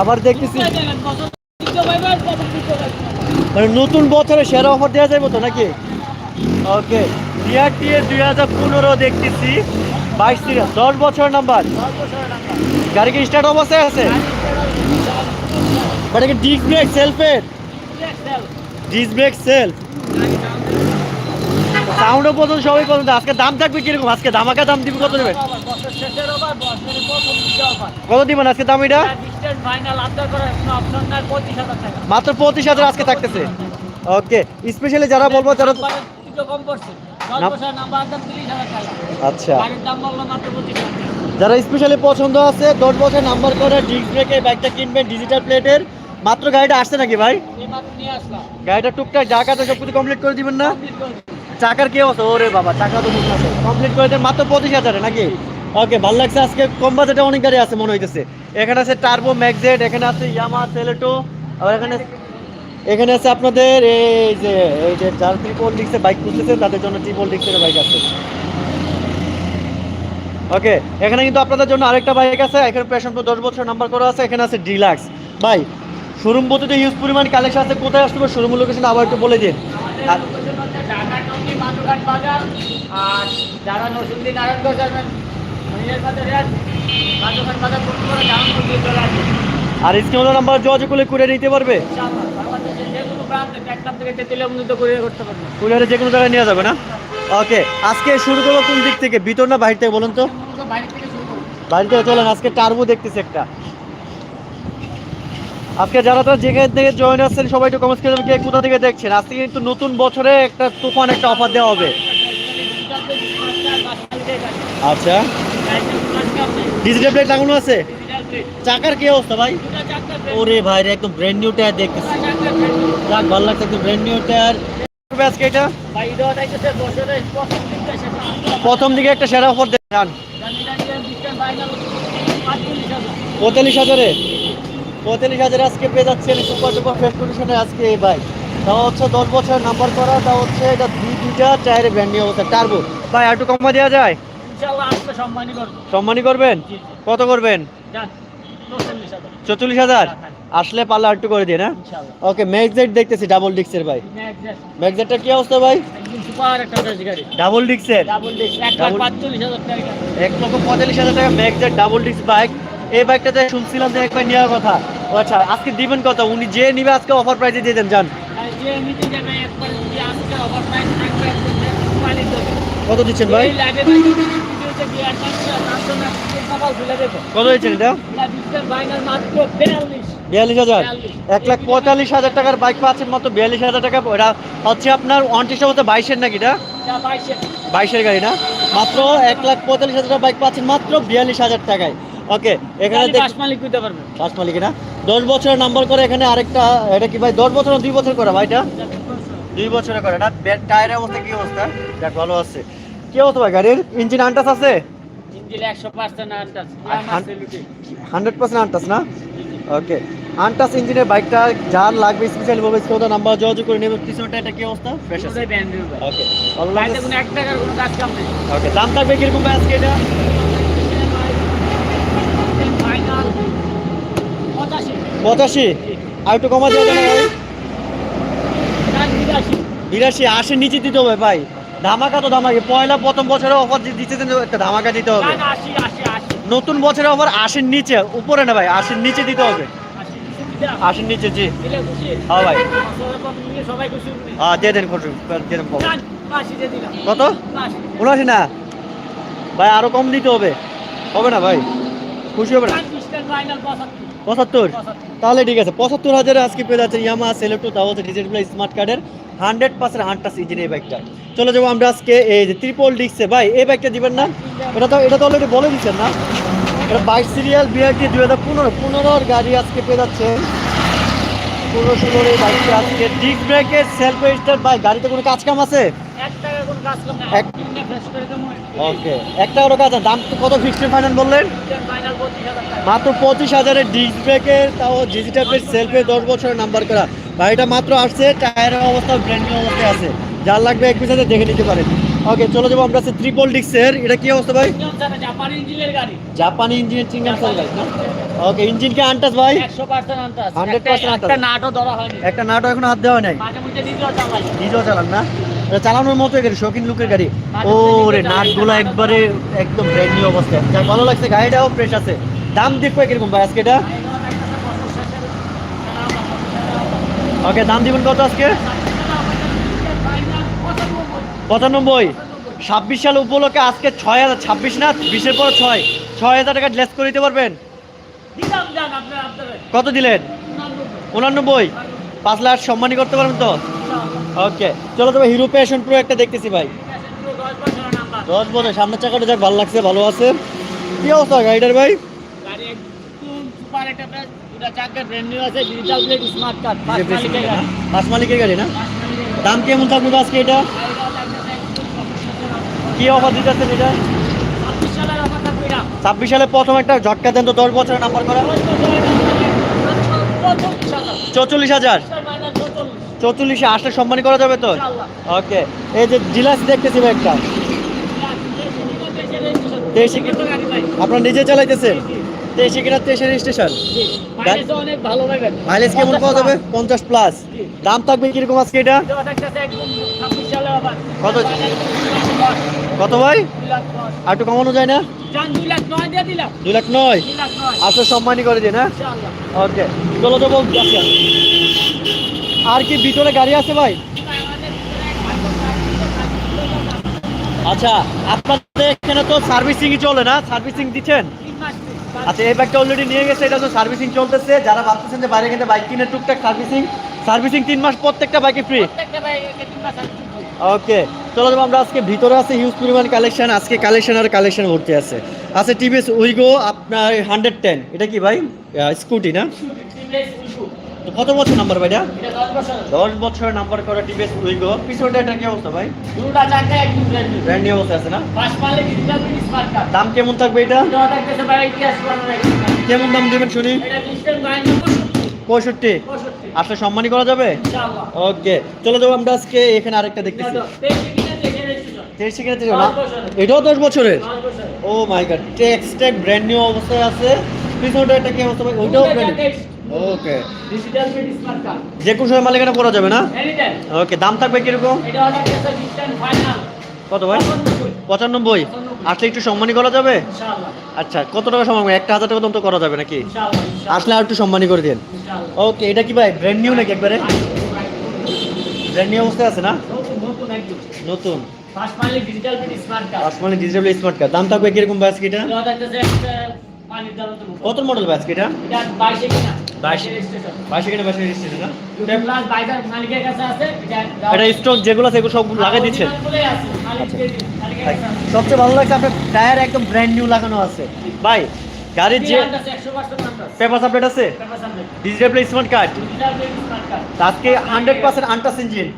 আবার দেখতেছি। মানে নতুন বছরে সেরা অফার দেওয়া যাবে তো নাকি? ওকে দুই হাজার পনেরো দেখতেছি। বাইশ সিরিয়াল দশ বছর নাম্বার। গাড়ি কি স্টার্ট অবস্থায় আছে? ডিস্ক ব্রেক সেলফের ডিস্ক ব্রেক সেলফ সাউন্ডও পর্যন্ত সবই পর্যন্ত আজকে দাম থাকবে কীরকম? আজকে ধামাকা দাম দিবে কত নেবে কত দিবেন আজকে দাম এটা? মাত্র পঁচিশ হাজার আজকে থাকতেছে। ওকে স্পেশালি যারা বলব যারা আচ্ছা। যারা স্পেশালি পছন্দ আছে দশ বছর নাম্বার করে ডিস্ক ব্রেকে বাইকটা কিনবেন ডিজিটাল প্লেটের মাত্র গাড়িটা আসছে নাকি ভাই? গাড়িটা টুকটাক যা কাজে সব কিছু কমপ্লিট করে দিবেন না? চাকার কি অবস্থা? ওরে বাবা, চাকা তো কমপ্লিট করে দেন, মাত্র পঁচিশ হাজারে নাকি? ওকে ভালো লাগছে আজকে। কম বাজেটে অনেক গাড়ি আছে মনে হইতেছে। এখানে আছে টার্বো ম্যাগজেট এখানে আছে ইয়ামা সেলেটো আবার এখানে এখানে আছে আপনাদের এই যে এই যে যারা ট্রিপল ডিক্সের বাইক খুঁজতেছেন তাদের জন্য ট্রিপল ডিক্সের বাইক আছে। ওকে এখানে কিন্তু আপনাদের জন্য আরেকটা বাইক আছে। এখানে প্রেশন দশ বছর নাম্বার করা আছে। এখানে আছে ডিলাক্স ভাই শোরুম বলতে হিউজ পরিমাণ কালেকশন আছে। কোথায় আসতে শোরুম লোকেশন আবার একটু বলে দিন। আর আর যারা নসুন্দি নারায়ণগঞ্জ বাজারে বাজার চলে আর স্ক্রিন নাম্বার যোগাযোগ করলে কুরিয়ার নিতে পারবে? করে কুরিয়ারে যে কোনো জায়গায় নেওয়া যাবে না? ওকে আজকে শুরু করব কোন দিক থেকে? ভিতর না বাইরে থেকে বলুন তো? বাইরে থেকে চলেন আজকে টার্বো দেখতেছি একটা। আজকে যারা তো যেখান থেকে জয়েন আসছেন সবাই একটু কমেন্ট করে কে কোথা থেকে দেখছেন। আজকে কিন্তু নতুন বছরে একটা তুফান একটা অফার দেওয়া হবে। আচ্ছা। ডিজিটাল প্লেট লাগানো আছে? চাকার কি অবস্থা ভাই? ওরে ভাই রে একদম ব্র্যান্ড নিউ টায়ার দেখতেছি। যাক ভালো লাগছে একদম ব্র্যান্ড নিউ টায়ার আজকে এটা? প্রথম দিকে একটা সেরা অফার দেন। পঁয়তাল্লিশ হাজারে? পঁয়তাল্লিশ হাজারে আজকে পেয়ে যাচ্ছেন সুপার সুপার ফ্রেশ কন্ডিশনে আজকে এই বাইক তাও হচ্ছে দশ বছর নাম্বার করা তা হচ্ছে এটা দুই দুইটা টায়ারে ব্র্যান্ড অবস্থা। টার্বো ভাই একটু কমা দেওয়া যায়? সম্মানই করবেন? কত করবেন? চল্লিশ হাজার। আসলে পাল্লা একটু করে দিয়ে না ওকে ম্যাগজেট দেখতেছি ডাবল ডিক্সের ভাই। ম্যাগজেটটা কি অবস্থা ভাই? ডাবল ডিক্সের এক লক্ষ পঁয়তাল্লিশ হাজার টাকা ম্যাগজেট ডাবল ডিক্স বাইক এই বাইকটাতে শুনছিলাম যে একবার নেওয়ার কথা। আচ্ছা আজকে দিবেন কত? উনি যে নিবে আজকে অফার প্রাইসে দিয়ে দেন যান। কত দিচ্ছেন ভাই? কত দিচ্ছেন এটা? বিয়াল্লিশ। হাজার? এক লাখ পঁয়তাল্লিশ হাজার টাকার বাইক পাচ্ছেন মাত্র বিয়াল্লিশ হাজার টাকা। এটা হচ্ছে আপনার অনত্রিশ বলতে বাইশের নাকি এটা? বাইশের। গাড়ি না? মাত্র এক লাখ পঁয়তাল্লিশ হাজার টাকা বাইক পাচ্ছেন মাত্র বিয়াল্লিশ হাজার টাকায়। ওকে এখানে মালিক পারবে। পাঁচ মালিক না? দশ বছরের নাম্বার করে এখানে আরেকটা এটা কি ভাই? দশ বছর দুই বছর করে ভাই এটা? দুই বছরে করে না? টায়ারের অবস্থা কি অবস্থা? দেখ ভালো আছে। কি অবস্থা ভাই গাড়ির? ইঞ্জিন আনটাস আছে? হান্ড্রেড পার্সেন্ট আনটাস না? ওকে আনটাস ইঞ্জিনের বাইকটা যার লাগবে স্পেশালি কেউ নাম্বার যোগাযোগ করে নেবে। পিছনটা এটা কি অবস্থা? ফ্রেশ আছে। ওকে লাগছে। কোনো এক টাকার কোনো কাজ কাম নেই। ওকে দাম থাকবে কীরকম ভাই আজকে এটা ফাইনাল পঁচাশি। আর একটু কমা যাবে না ভাই? বিরাশি, আশির নিচে দিতে হবে ভাই। ধামাকা তো ধামাকা। পয়লা প্রথম বছরে অফার দিতে একটা ধামাকা দিতে হবে। আশি আশি আশি নতুন বছরের অফার আশির নিচে, উপরে না ভাই, আশির নিচে দিতে হবে। আশি আশির নিচে, জি। হ্যাঁ ভাই। হ্যাঁ দিয়ে দেন দিয়ে দেন আশি। কত? আশি। উনআশি না? ভাই, আরও কম দিতে হবে। হবে না ভাই? খুশি হবে না? পঁচাত্তর। তাহলে ঠিক আছে, পঁচাত্তর হাজারে আজকে পেয়ে যাচ্ছেন ইয়ামা সেলেক্টো তাও হচ্ছে ডিজেল প্লাই স্মার্ট কার্ডের হান্ড্রেড পার্সেন্ট হান্টাস ইঞ্জিন এই বাইকটা চলে যাব আমরা আজকে এই যে ত্রিপল ডিক্সে ভাই, এই বাইকটা দিবেন না? এটা তো এটা তো অলরেডি বলে দিচ্ছেন না? এটা বাইশ সিরিয়াল বিআরটি দুই হাজার পনেরো। পনেরোর গাড়ি আজকে পেয়ে যাচ্ছে পনেরো ষোলোর এই বাইকটা আজকে ডিস্ক ব্রেকের সেলফ স্টার্ট ভাই, গাড়িতে কোনো কাজ কাম আছে? ওকে একটা ওর কাজ দাম কত ফিক্সড ফাইনাল বললেন? পঁচিশ মাত্র পঁচিশ হাজারের ব্রেকের তাও ডিজিটাল সেলফে দশ বছরের নাম্বার করা। গাড়িটা মাত্র আসছে টায়ারের অবস্থা ব্র্যান্ড নিউ অবস্থায় আছে। যার লাগবে এক পিছনে দেখে নিতে পারেন। ওকে চলে যাব আমরা ট্রিপল ডিক্সের এটা কি অবস্থা ভাই? জাপানি ইঞ্জিনের চিংগাম গাড়ি। না? ওকে ইঞ্জিন কি আনটাস ভাই? একশো পার্সেন্ট আনতাস 100% আনতাস। একটা নাটও ধরা হয়নি। একটা নাটও এখন হাত দেওয়া নাই। মাঝে মধ্যে নিজেও চালান না? এটা চালানোর মতো গাড়ি শৌখিন লুকের গাড়ি। ও রে নাটগুলো একবারে একদম ব্র্যান্ড নিউ অবস্থায় যাক ভালো লাগছে গাড়িটাও ফ্রেশ আছে। দাম দেখব কীরকম ভাই আজকে এটা? ওকে দাম দিবেন কত আজকে? পঁচানব্বই। ছাব্বিশ সাল উপলক্ষে আজকে ছয় হাজার ছাব্বিশ না? বিশের পর ছয়। ছয় হাজার টাকা লেস করে দিতে পারবেন? কত দিলেন? উনানব্বই। পাঁচ লাখ সম্মানী করতে পারবেন তো? ওকে চলো তবে হিরো প্যাশন প্রো একটা দেখতেছি ভাই। দশ বছর সামনের চাকাটা যাক ভালো লাগছে ভালো আছে। কি অবস্থা গাড়িটার ভাই? ফার্স্ট মালিকের গাড়ি পাঁচ মালিকের গাড়ি না? দাম কেমন থাকবে আজকে এটা? কি অফার দিতেছেন আমার থাকবে এটা। ছাব্বিশ সালে প্রথম একটা ঝটকা দেন তো দশ বছরের নাম্বার করা। চৌচল্লিশ হাজার। চৌচল্লিশে আসলে সম্মানী করা যাবে তো? ওকে এই যে জিলাস দেখতেছি একটা। আপনারা নিজে চালাইতেছেন? তেইশে কিনা তেইশে রেজিস্ট্রেশন অনেক মাইলেজ কেমন পাওয়া যাবে? পঞ্চাশ প্লাস দাম থাকবে কীরকম আজকে এটা? কত? কত ভাই? আর একটু কমানো যায় না? দুই লাখ নয় আসলে সম্মানী করে দিন না? ওকে চলো তো বলছি আচ্ছা। আর কি ভিতরে গাড়ি আছে ভাই? আচ্ছা আপনাদের এখানে তো সার্ভিসিংই চলে না? সার্ভিসিং দিচ্ছেন? আচ্ছা এই ব্যাগটা অলরেডি নিয়ে গেছে এটা তো সার্ভিসিং চলতেছে। যারা ভাবতেছেন যে বাইরে কিনতে বাইক কিনে টুকটাক সার্ভিসিং সার্ভিসিং তিন মাস প্রত্যেকটা বাইকে ফ্রি ওকে চলো যাব আমরা আজকে ভিতরে আছে হিউজ পরিমাণ কালেকশন আজকে কালেকশন আর কালেকশন ভর্তি আছে। আছে টিভিএস উইগো আপনার হান্ড্রেড টেন এটা কি ভাই? স্কুটি না? তো কত বছর নাম্বার ভাই এটা দশ বছর। নাম্বার করা টিভিএস উইগো পিছনটা এটা কি অবস্থা ভাই? দুটা চাকা একদম ব্র্যান্ড নিউ ব্র্যান্ড নিউ অবস্থা আছে না? মালে ডিজিটাল প্লেট স্মার্ট কার্ড দাম কেমন থাকবে এটা? এটা থাকতেছে ভাই ইতিহাস পুরানো গাড়ি কেমন দাম দেবেন শুনি? এটা ডিজিটাল পঁয়ষট্টি। 65 আসলে সম্মানী করা যাবে? ইনশাআল্লাহ। ওকে চলো যাব আমরা আজকে এখানে আরেকটা দেখতেছি। তেইশে কিনা তেইশে না? এটাও দশ বছরের? Oh my god brand new অবস্থায় আছে। পিছনটা একটা কি অবস্থা ভাই? ওইটাও brand okay digital smart card যে কোনো সময় মালিকানা করা যাবে না? ওকে দাম থাকবে কীরকম? এটা ফাইনাল কত ভাই? পঁচানব্বই। আসলে একটু সম্মানী করা যাবে? ইনশাআল্লাহ। আচ্ছা কত টাকা সম্মান একটা হাজার টাকা তো করা যাবে নাকি? ইনশাআল্লাহ আসলে আর একটু সম্মানী করে দিন। ইনশাআল্লাহ। ওকে এটা কি ভাই ব্র্যান্ড নিউ নাকি একবারে? ব্র্যান্ড নিউ অবস্থায় আছে না? নতুন ফার্স্ট মালে ডিজিটাল স্মার্ট কার্ড আসমানি ডিজিটাল স্মার্ট কার্ড দাম থাকবে কীরকম ব্যাস কত মডেল ব্যাস এটা? এটা 22 কিনা। বাইশে। কিনা বাইশে রেজিস্ট্রেশন না এটা প্লাস বাইকার মালিকের কাছে আছে এটা এটা স্টক যেগুলো আছে এগুলো সব লাগাই দিচ্ছেন আছে সবচেয়ে ভালো লাগছে আপনার টায়ার একদম ব্র্যান্ড নিউ লাগানো আছে। ভাই গাড়ির যে পেপার আপডেট আছে। ডিজিটাল প্লে স্মার্ট কার্ড আজকে হান্ড্রেড পার্সেন্ট আনটাস ইঞ্জিন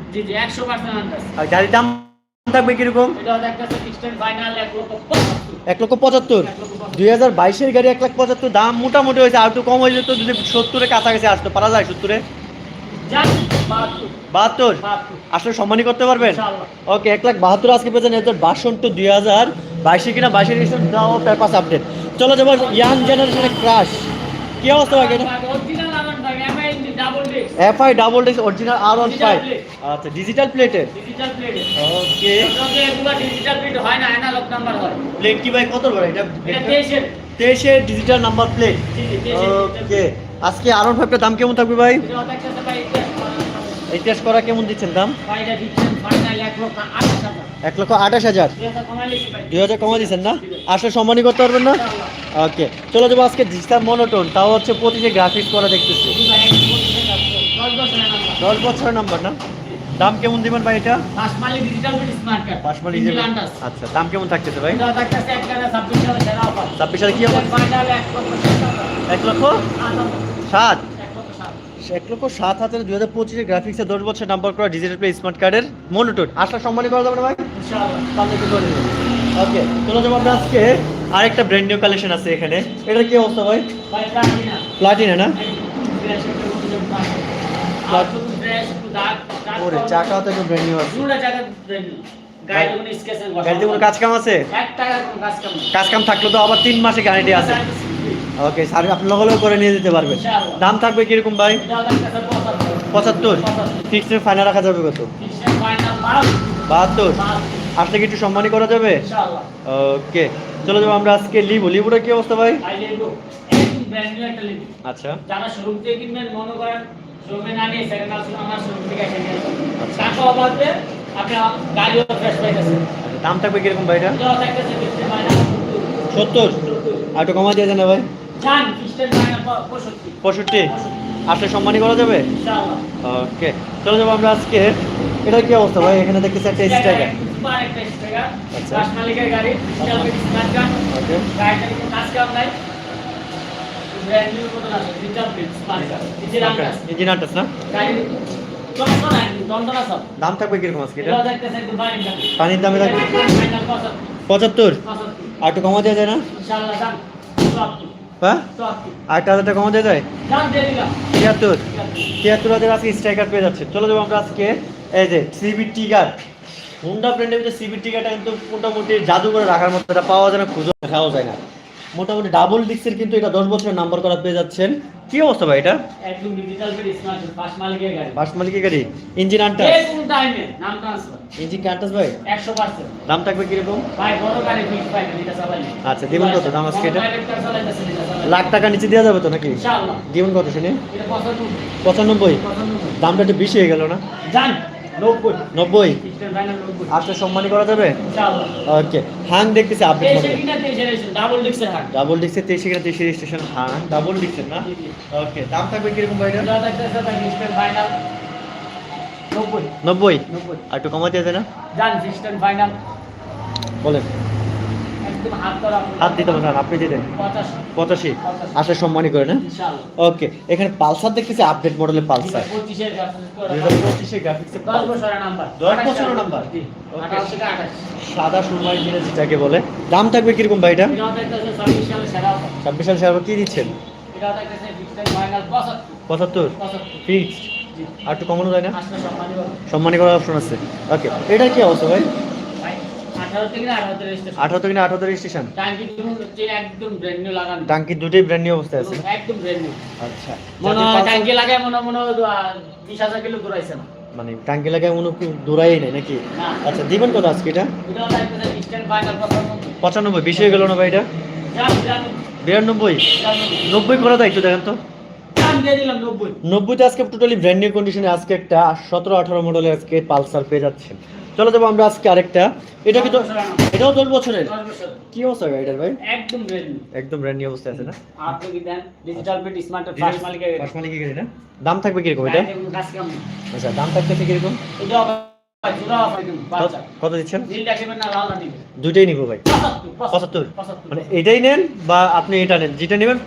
গাড়ির দাম থাকবে কীরকম? এক লক্ষ পঁচাত্তর। দুই হাজার বাইশের গাড়ি এক লাখ পঁচাত্তর দাম মোটামুটি হয়েছে আর একটু কম হয়ে যেত যদি সত্তরের কাছাকাছি আসতো পারা যায় সত্তরে? বাহাত্তর। আসলে সম্মানই করতে পারবেন? ওকে এক লাখ বাহাত্তর আজকে পেয়েছেন এদের বাসন্ত দুই হাজার বাইশে কিনা বাইশে রেজিস্ট্রেশন দাও পেপার আপডেট চলো যাব ইয়াং জেনারেশনের ক্রাশ কি অবস্থা ভাই এটা F I double disc original R one five আচ্ছা ডিজিটাল প্লেটে ওকে ডিজিটাল প্লেট হয় না অ্যানালগ নাম্বার হয়। প্লেট কি ভাই? কত বড়? এটা তেইশে ডিজিটাল নাম্বার প্লেট ওকে আজকে আর ওয়ান ফাইভটার দাম কেমন থাকবে ভাই? এই টেস্ট করা কেমন দিচ্ছেন দাম? এক লক্ষ আঠাশ হাজার। দুই হাজার কমা দিচ্ছেন না? আসলে সম্মানই করতে পারবেন না? ওকে চলো যাব আজকে ডিজিটাল মনোটোন তাও হচ্ছে প্রতিটি গ্রাফিক্স করা দেখতেছি। দশ বছরের নাম্বার না? দাম কেমন দিবেন ভাই এটা? পাঁচমালি ডিজিটাল স্মার্ট কার্ড পাঁচ আচ্ছা দাম কেমন থাকতেছে ভাই? এটা থাকতেছে ছাব্বিশ সালে কি এক লক্ষ সাত? এক লক্ষ সাত। হাজার দুই হাজার পঁচিশে গ্রাফিক্সে দশ বছর নাম্বার করা ডিজিটাল প্লে স্মার্ট কার্ডের মনোটোন আসলে সম্মানই করা যাবে না ভাই? ওকে চলো যাব আমরা আজকে। আরেকটা ব্র্যান্ড নিউ কালেকশন আছে এখানে। এটা কি অবস্থা ভাই? প্লাটিনা না? ওরে চাকাও তো একটু ব্র্যান্ড নিউ আছে। বসা গাড়িতে কোনো কাজ কাম আছে? কাজ কাম থাকলে তো আবার তিন মাসে গ্যারান্টি আছে। ওকে স্যার আপনি লগে লগে করে নিয়ে যেতে পারবেন। দাম থাকবে কীরকম ভাই? পঁচাত্তর। ফিক্সড ফাইনাল রাখা যাবে কত? বাহাত্তর। আসলে কি একটু সম্মানই করা যাবে? ওকে চলে যাব আমরা আজকে লিবো লিবোটার কি অবস্থা ভাই। আচ্ছা। যারা শোরুম থেকে কিনবেন মনে করেন শোরুমে না নিয়ে সেকেন্ড হাউস আমার শোরুম থেকে এসে নিয়ে আচ্ছা। টাকা অবাধে আপনি গাড়িও ফ্রেশ পাইতেছেন আচ্ছা, দাম থাকবে কীরকম ভাই এটা? ফাইনাল সত্তর। আর একটু কমা দিয়ে দেন ভাই। পঁয়ষট্টি। আসলে সম্মানই করা যাবে? ওকে চলে যাব আমরা আজকে। এটার কি অবস্থা ভাই? এখানে দেখতেছি একটা স্ট্রাইকার আচ্ছা। মালিকের গাড়ি ওকে গাড়িটা কাজ কাম নাই। দাম থাকবে কীরকম আজকে পানির দামে থাকবে। পঁচাত্তর? আর একটু কমা দেওয়া যায় না? হ্যাঁ? টাকা কমা দিয়ে তিয়াত্তর। হাজার আজকে স্ট্রাইকার পেয়ে যাচ্ছে। চলে যাব আমরা আজকে এই যে মোটামুটি জাদু করে রাখার মতো পাওয়া যায় না খুঁজে খাওয়া যায় না। মোটামুটি ডাবল ডিক্সের কিন্তু এটা দশ বছরের নাম্বার করা পেয়ে যাচ্ছেন। কি অবস্থা ভাই এটা? একদম ডিজিটাল প্রিন্ট স্মার্ট বাস মালিকের গাড়ি। বাস মালিকের গাড়ি। ইঞ্জিন আনটাস যে কোনো টাইমে নাম ট্রান্সফার ইঞ্জিন কি আনটাস ভাই? একশো পার্সেন্ট দাম থাকবে কীরকম? ভাই বড় গাড়ি ফিক্স পাই এটা চালাই আচ্ছা, দিবেন কত? দাম আজকে এটা? লাখ টাকা নিচে দেওয়া যাবে তো নাকি? ইনশাআল্লাহ। দিবেন কত শুনি? এটা পঁচাত্তর পঁচানব্বই? পঁচানব্বই। দামটা একটু বেশি হয়ে গেল না? জান নব্বই। ফাইনাল নব্বই। করা যাবে? ওকে হাং দেখতেছি আপডেট ডাবল ডিক্সের হাট ডাবল ডিক্সের তেইশে কিনা তেইশে রেজিস্ট্রেশন হাং ডাবল ডিক্সের না? ওকে দাম থাকবে কীরকম ভাই নব্বই। নব্বই? আর একটু কমা দিয়ে না? জান ফাইনাল বলেন। হাত দিতে পারেন আপনি দিতেন পঁচাশি। আসলে সম্মানই করে না ওকে এখানে পালসার দেখতেছি আপডেট মডেলের পালসার। সাদা সুরমাই জিনিস যেটাকে বলে। দাম থাকবে কীরকম ভাই এটা? এটাও দেখতেছে ছাব্বিশ সালে সেরা কি দিচ্ছেন? পঁচাত্তর। ফিক্সড আর একটু কমানো যায় না? সম্মানী করার অপশন আছে। ওকে এটার কি অবস্থা ভাই? আঠারো থেকে আঠারো রেজিস্ট্রেশন আঠারো থেকে আঠারো রেজিস্ট্রেশন টাঙ্কি দুটো হচ্ছে একদম ব্র্যান্ড নিউ লাগানো। টাঙ্কি দুটোই ব্র্যান্ড নিউ অবস্থায় আছে একদম ব্র্যান্ড নিউ আচ্ছা। মনে টাঙ্কি লাগায় মনে মনে বিশ হাজার কিলো ঘুরাইছে না। মানে টাঙ্কি লাগায় মনে কি নেই নাকি? আচ্ছা দিবেন কত আজকে এটা? পঁচানব্বই। বেশি হয়ে গেল না ভাই এটা? বিরানব্বই? নব্বই করে দেয় একটু দেখেন তো। নব্বইতে আজকে টোটালি ব্র্যান্ড নিউ কন্ডিশনে আজকে একটা সতেরো আঠারো মডেলের আজকে পালসার পেয়ে যাচ্ছেন। চলো যাব আমরা আজকে আরেকটা। এটা কি এটাও দশ বছরের? কি অবস্থা গাড়িটার ভাই? একদম একদম ব্র্যান্ড নিউ অবস্থায় আছে না? ডিজিটাল স্মার্ট ফার্স্ট মালিকের ফার্স্ট মালিকের গাড়ি না? দাম থাকবে কীরকম এটা? আচ্ছা দাম থাকতেছে কীরকম? কত- দিচ্ছেন? দুইটাই নিবো ভাই। পঁচাত্তর মানে এটাই নেন বা আপনি এটা নেন? যেটা নেবেন